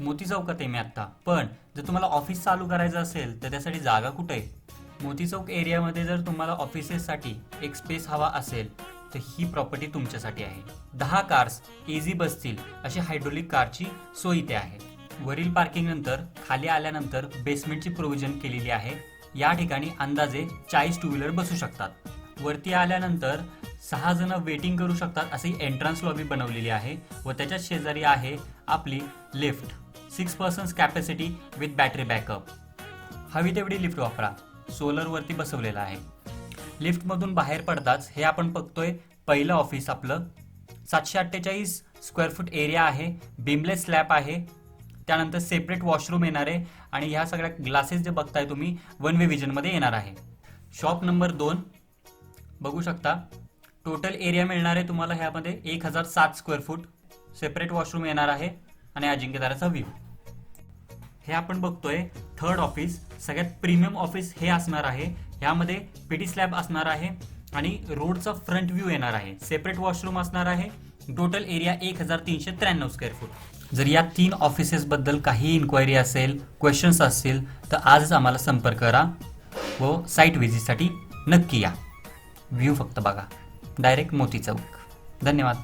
मोती चौकात आहे मी आत्ता. पण जर तुम्हाला ऑफिस चालू करायचं असेल तर त्यासाठी जागा कुठे? आहे मोती चौक एरियामध्ये जर तुम्हाला ऑफिसेससाठी एक स्पेस हवा असेल तर ही प्रॉपर्टी तुमच्यासाठी आहे. दहा कार्स इझी बसतील अशी हायड्रोलिक कारची सोय इथे आहे. वरील पार्किंग नंतर खाली आल्यानंतर बेसमेंटची प्रोव्हिजन केलेली आहे. या ठिकाणी अंदाजे चाळीस टू व्हीलर बसू शकतात. वरती आल्यानंतर सहा जण वेटिंग करू शकतात अशी एंट्रन्स लॉबी बनवलेली आहे व त्याच्या शेजारी आहे आपली lift six persons capacity with battery backup हवी तेवढी लिफ्ट वापरा. सोलरवरती बसवलेला आहे. लिफ्टमधून बाहेर पडताच हे आपण बघतोय पहिलं ऑफिस आपलं. सातशे अठ्ठेचाळीस स्क्वेअर फूट एरिया आहे. बिमलेस स्लॅब आहे. त्यानंतर सेपरेट वॉशरूम येणार आहे आणि ह्या सगळ्या ग्लासेस जे बघताय तुम्ही वन वे विजनमध्ये येणार आहे. शॉप नंबर दोन. बघू शकता. टोटल एरिया मिळणार आहे तुम्हाला ह्यामध्ये एक हजार सात स्क्वेअर फूट सेपरेट वॉशरूम येणार आहे आणि अजिंक्यदाराचा व्ह्यू हे आपण बघतोय थर्ड ऑफिस सगळ्यात प्रीमियम ऑफिस हे असणार आहे. ह्यामध्ये पीटी स्लॅब असणार आहे आणि रोडचा फ्रंट व्ह्यू येणार आहे. सेपरेट वॉशरूम असणार आहे. टोटल एरिया एक हजार तीनशे त्र्याण्णव स्क्वेअर फूट जर या तीन ऑफिसेसबद्दल काही इन्क्वायरी असेल क्वेश्चन्स असतील तर आजच आम्हाला संपर्क करा व साईट व्हिजिटसाठी नक्की या. व्ह्यू फक्त बघा. डायरेक्ट मोती चौक. धन्यवाद.